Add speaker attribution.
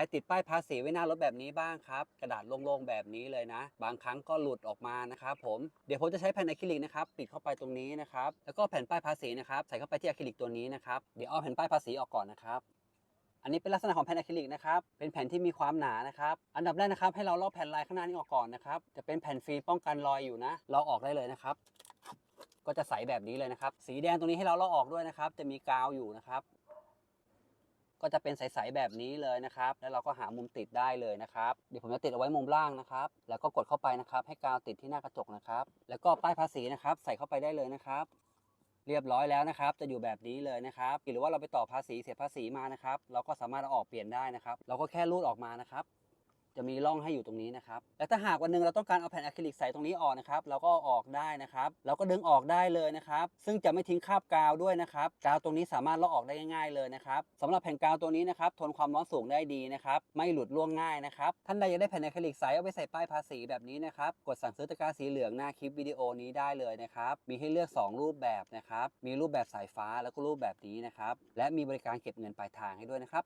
Speaker 1: รติดป้ายภาษีไว้หน้ารถแบบนี้บ้างครับ กระดาษโล่งๆแบบนี้เลยนะ บางครั้งก็หลุดออกมานะครับผมเดี๋ยวผมจะใช้แผ่นอะคริลิกนะครับปิดเข้าไปตรงนี้นะครับแล้วก็แผ่นป้ายภาษีนะครับใส่เข้าไปที่อะคริลิกตัวนี้นะครับเดี๋ยวเอาแผ่นป้ายภาษีออกก่อนนะครับอันนี้เป็นลักษณะของแผ่นอะคริลิกนะครับ เป็นแผ่นที่มีความหนานะครับ อันดับแรกนะครับให้เราลอกแผ่นลายข้างหน้านี้ออกก่อนนะครับ จะเป็นแผ่นฟิล์มป้องกันรอยอยู่นะ เราออกได้เลยนะครับ ก็จะใสแบบนี้เลยนะครับ สีแดงตรงนี้ให้เราลอกออกด้วยนะครับ จะมีกาวอยู่นะครับ ก็จะเป็นใสๆแบบนี้เลยนะครับ แล้วเราก็หามุมติดได้เลยนะครับ เดี๋ยวผมจะติดเอาไว้มุมล่างนะครับ แล้วก็กดเข้าไปนะครับ ให้กาวติดที่หน้ากระจกนะครับ แล้วก็ป้ายภาษีนะครับ ใส่เข้าไปได้เลยนะครับ เรียบร้อยแล้วนะครับ จะอยู่แบบนี้เลยนะครับ หรือว่าเราไปต่อภาษีเสียภาษีมานะครับ เราก็สามารถเอาออกเปลี่ยนได้นะครับ เราก็แค่รูดออกมานะครับ จะมีร่องให้อยู่ตรงนี้นะครับ และถ้าหากวันหนึ่งเราต้องการเอาแผ่นอะคริลิกใส่ตรงนี้ออกนะครับ เราก็อออกได้นะครับ เราก็ดึงออกได้เลยนะครับ ซึ่งจะไม่ทิ้งคราบกาวด้วยนะครับ กาวตรงนี้สามารถลอกออกได้ง่ายๆเลยนะครับสำหรับแผ่นกาวตัวนี้นะครับทนความร้อนสูงได้ดีนะครับ ไม่หลุดร่วงง่ายนะครับ ท่านใดอยากได้แผ่นอะคริลิกใสเอาไปใส่ป้ายภาษีแบบนี้นะครับ กดสั่งซื้อตะกร้าสีเหลืองหน้าคลิปวิดีโอนี้ได้เลยนะครับ มีให้เลือก 2 รูปแบบนะครับ มีรูปแบบสายฟ้าแล้วก็รูปแบบนี้นะครับ และมีบริการเก็บเงินปลายทางให้ด้วยนะครับ